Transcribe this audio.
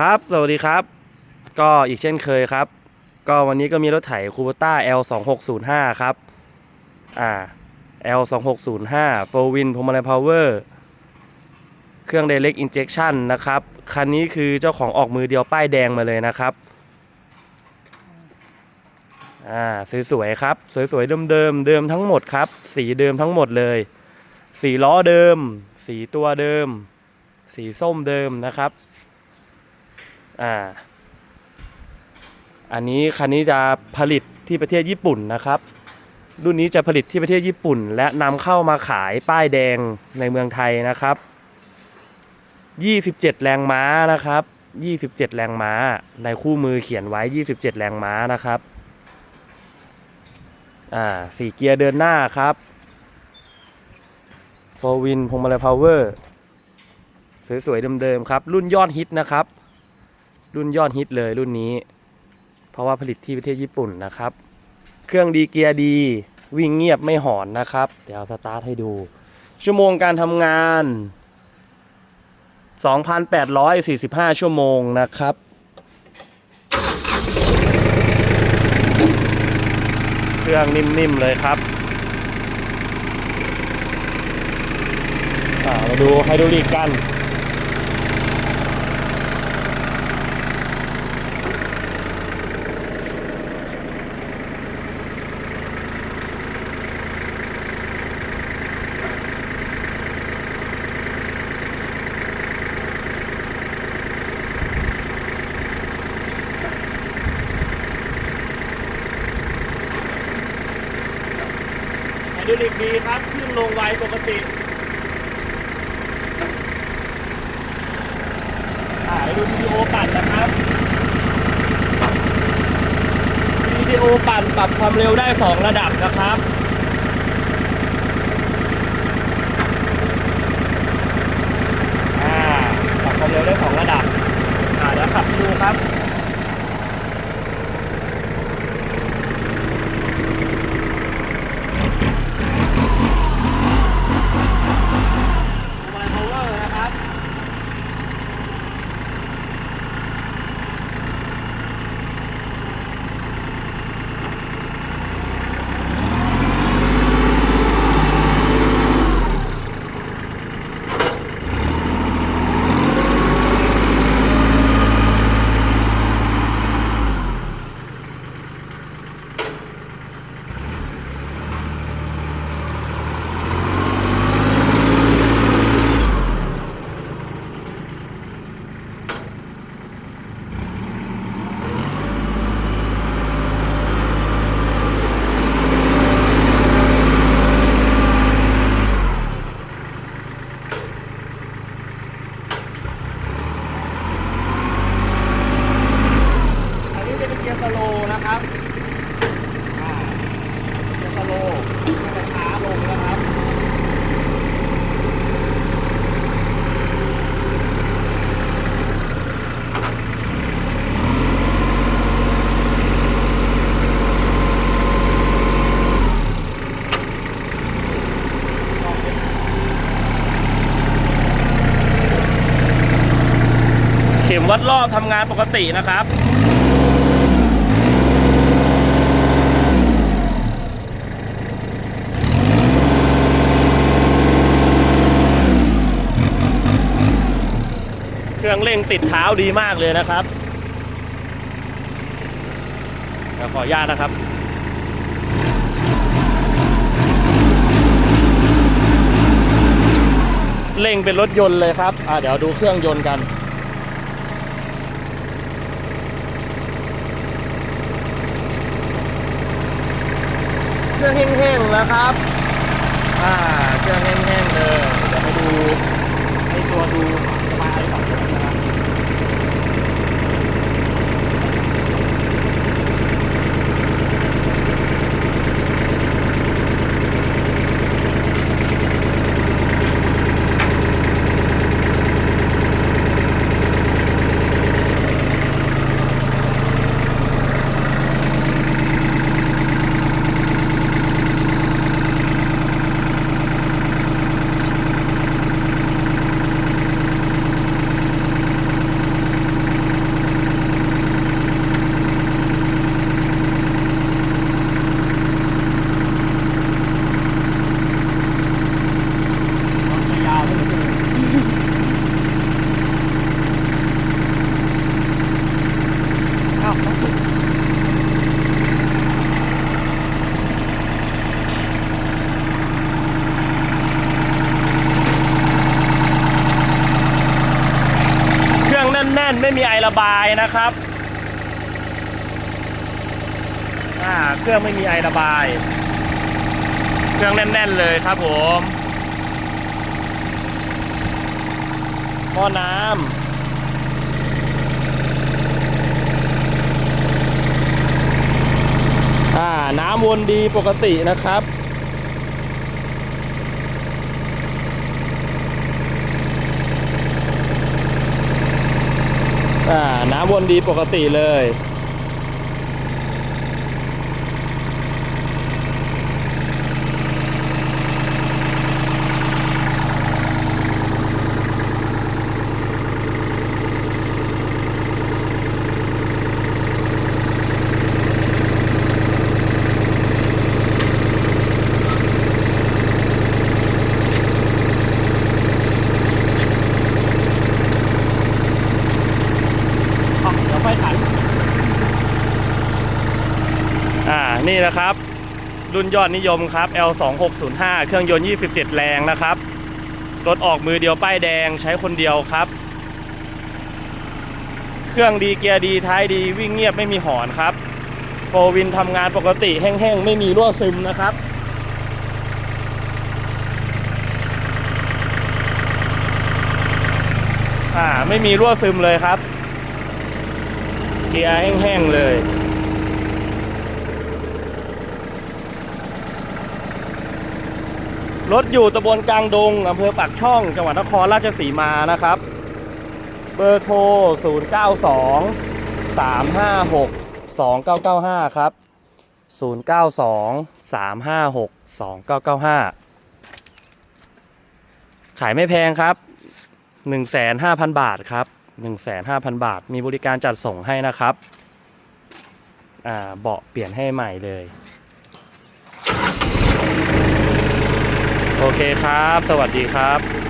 ครับ สวัสดีครับ ก็อีกเช่นเคยครับ ก็วันนี้ก็มีรถไถคูเบต้า L 2 6 0 5 ครับ อ่า L 2 6 0 5 4 win พวงมาลัย power เครื่อง direct injection นะครับ คันนี้คือเจ้าของออกมือเดียวป้ายแดงมาเลยนะครับ อ่า สวยๆครับ สวยๆเดิมๆ เดิมทั้งหมดครับ สีเดิมทั้งหมดเลย สีล้อเดิม สีตัวเดิม สีส้มเดิมนะครับ อ่า อันนี้คันนี้จะผลิตที่ประเทศญี่ปุ่นนะครับ รุ่นนี้จะผลิตที่ประเทศญี่ปุ่น และนำเข้ามาขายป้ายแดงในเมืองไทยนะครับ 27 แรงม้านะครับ 27 แรงม้า ในคู่มือเขียนไว้ 27 แรงม้านะครับ อ่าสี่เกียร์เดินหน้าครับโฟวินพงมาลัยพาวเวอร์สวยๆเดิมๆครับ รุ่นยอดฮิตนะครับ รุ่นยอดฮิตเลยรุ่นนี้ เพราะว่าผลิตที่ประเทศญี่ปุ่นนะครับ เครื่องดีเกียร์ดี วิ่งเงียบไม่หอนนะครับ เดี๋ยวสตาร์ทให้ดู ชั่วโมงการทำงาน 2,845 ชั่วโมงนะครับเครื่องนิ่มๆเลยครับ มาดูไฮดรอลิกกัน ติกดีครับ ขึ้นลงไวปกติถ่ายดูวิดีโอปั่นนะครับวิดีโอปั่นปรับความเร็วได้ 2 ระดับนะครับ อ่า ปรับความเร็วได้ 2 ระดับ อ่าเดี๋ยวขับให้ดูครับ ไมโครเวอร์นะครับ อันนี้จะเป็นเกียร์สโลว์นะครับ อ่า เกียร์สโลว์ก็จะช้าลงนะครับ เข็ม วัดรอบทำงานปกตินะครับ เครื่องเร่งติดเท้าดีมากเลยนะครับเดี๋ยวขออนุญาตนะครับเร่งเป็นรถยนต์เลยครับ อ่าเดี๋ยวดูเครื่องยนต์กัน รื่องแห้งๆแล้วครับ อ่า เครื่องแห้งๆเลยเดี๋ยวไปดูให้ตัวดูสบายก่อนนะครับ เครื่องแน่นๆ ไม่มีไอระบายนะครับเครื่องไม่มีไอระบาย เครื่องแน่น ๆ เลยครับผมหม้อน้ำ วนดีปกตินะครับอ่าน้ำวนดีปกติเลย อะเดี๋ยวไฟขัน อ่า นี่นะครับ รุ่นยอดนิยมครับ L 2 6 0 5 เครื่องยนต์ 27 แรงนะครับ รถออกมือเดียวป้ายแดงใช้คนเดียวครับ เครื่องดีเกียร์ดีท้ายดีวิ่งเงียบไม่มีหอนครับโฟวินทำงานปกติแห้งๆ ไม่มีรั่วซึมนะครับอ่าไม่มีรั่วซึมเลยครับ เกียร์แห้งๆเลย รถอยู่ตำบลกลางดงอำเภอปากช่อง จังหวัดนครราชสีมานะครับ เบอร์โทร 092 356 2995 ครับ 092 356 2995 ขายไม่แพงครับ 15,000บาทครับ 15,000 บาท มีบริการจัดส่งให้นะครับ เบาะเปลี่ยนให้ใหม่เลย โอเคครับ สวัสดีครับ